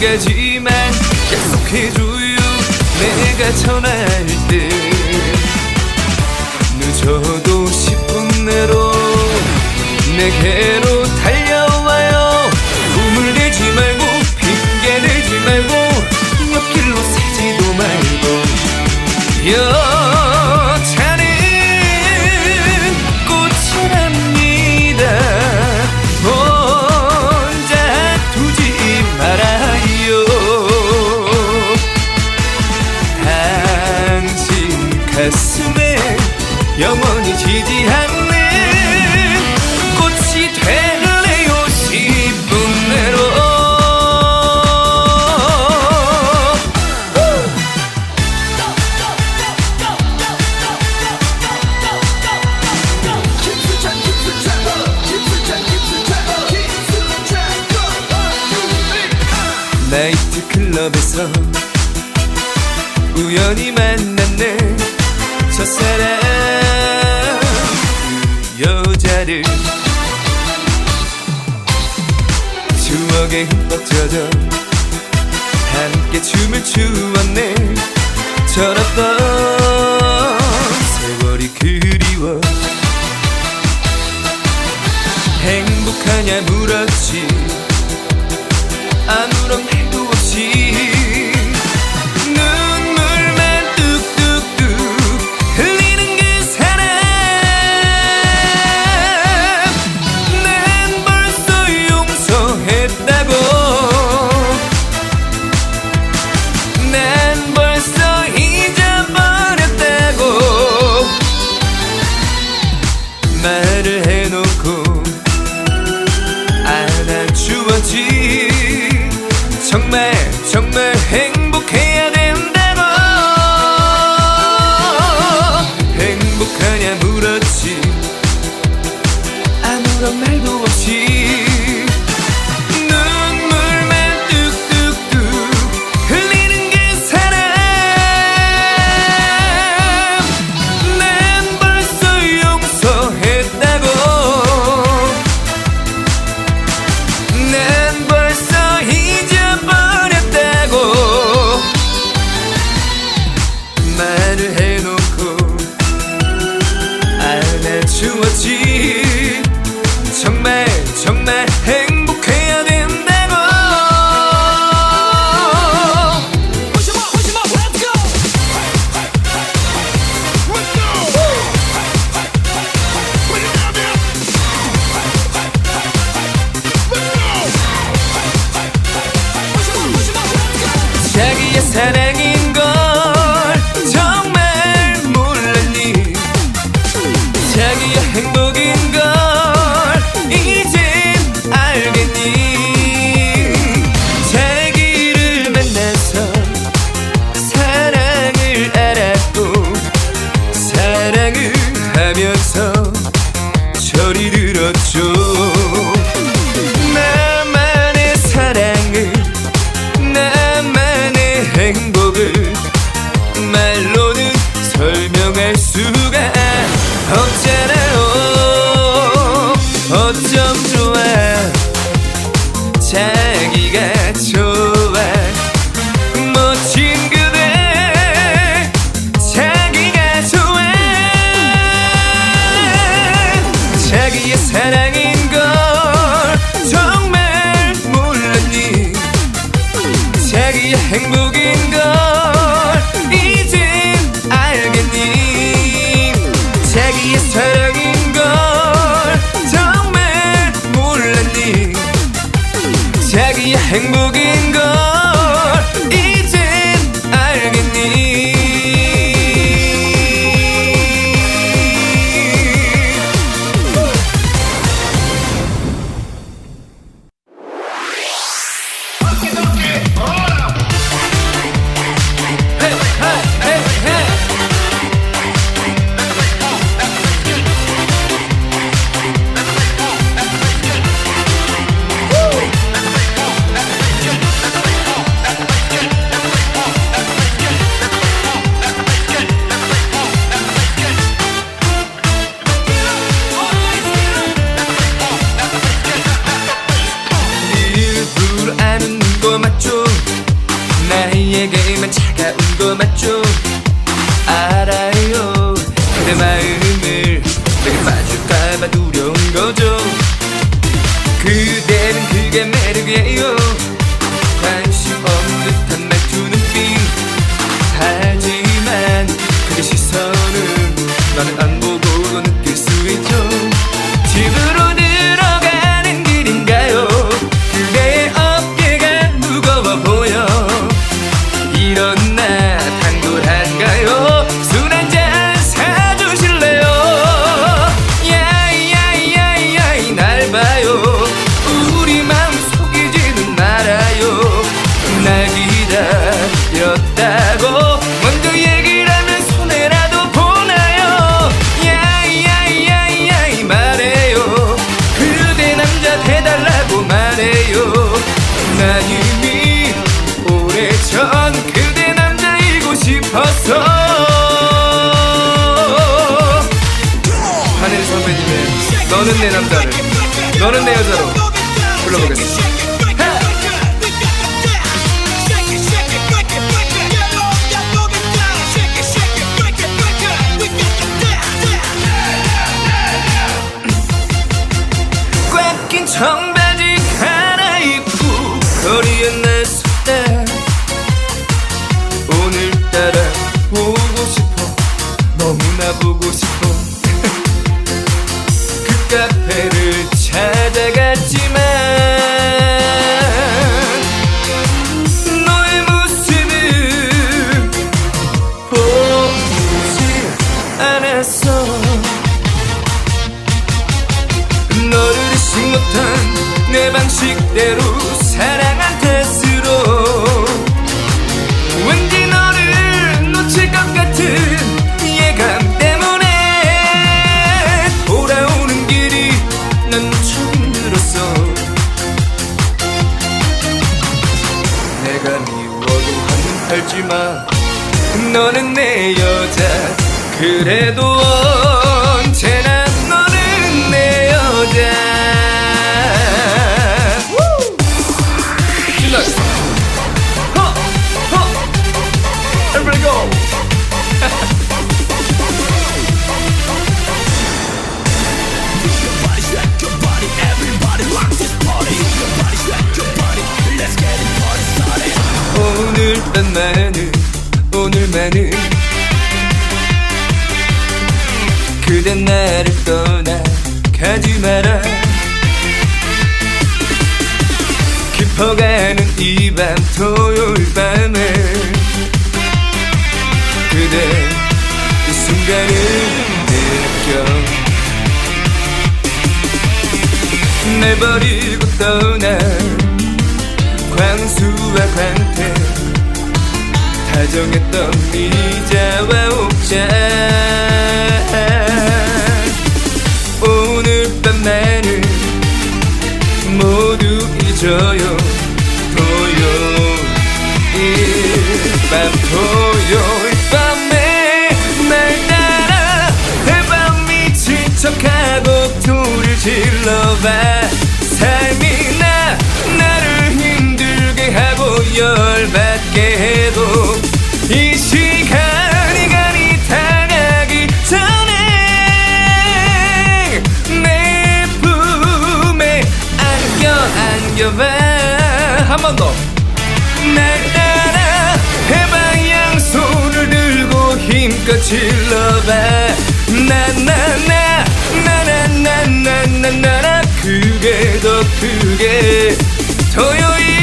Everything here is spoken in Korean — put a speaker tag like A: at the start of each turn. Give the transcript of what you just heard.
A: 가지만 약속해줘요. 내가 전화할 때 늦어도 10분 내로 내게로 속에 흠뻑 젖어 함께 춤을 추었네. 철없던 세월이 그리워. 행복하냐 물었지. me. Hang a ti. 행복인 것 내 남자를. 너는 내 여자로 불러보겠습니다. 꽉낀 그래도 언제나 너는 내 여자. 오늘만은 오늘만은 그댄 나를 떠나 가지 마라. 깊어가는 이 밤 토요일 밤에 그대 이 순간을 느껴. 내버리고 떠나 광수와 광태 다정했던 네 네, 돼한 번 더. 날 따라 해방향손을 들고 힘껏 질러봐. 나나나 나나나나나나 그게 더 크게 토요일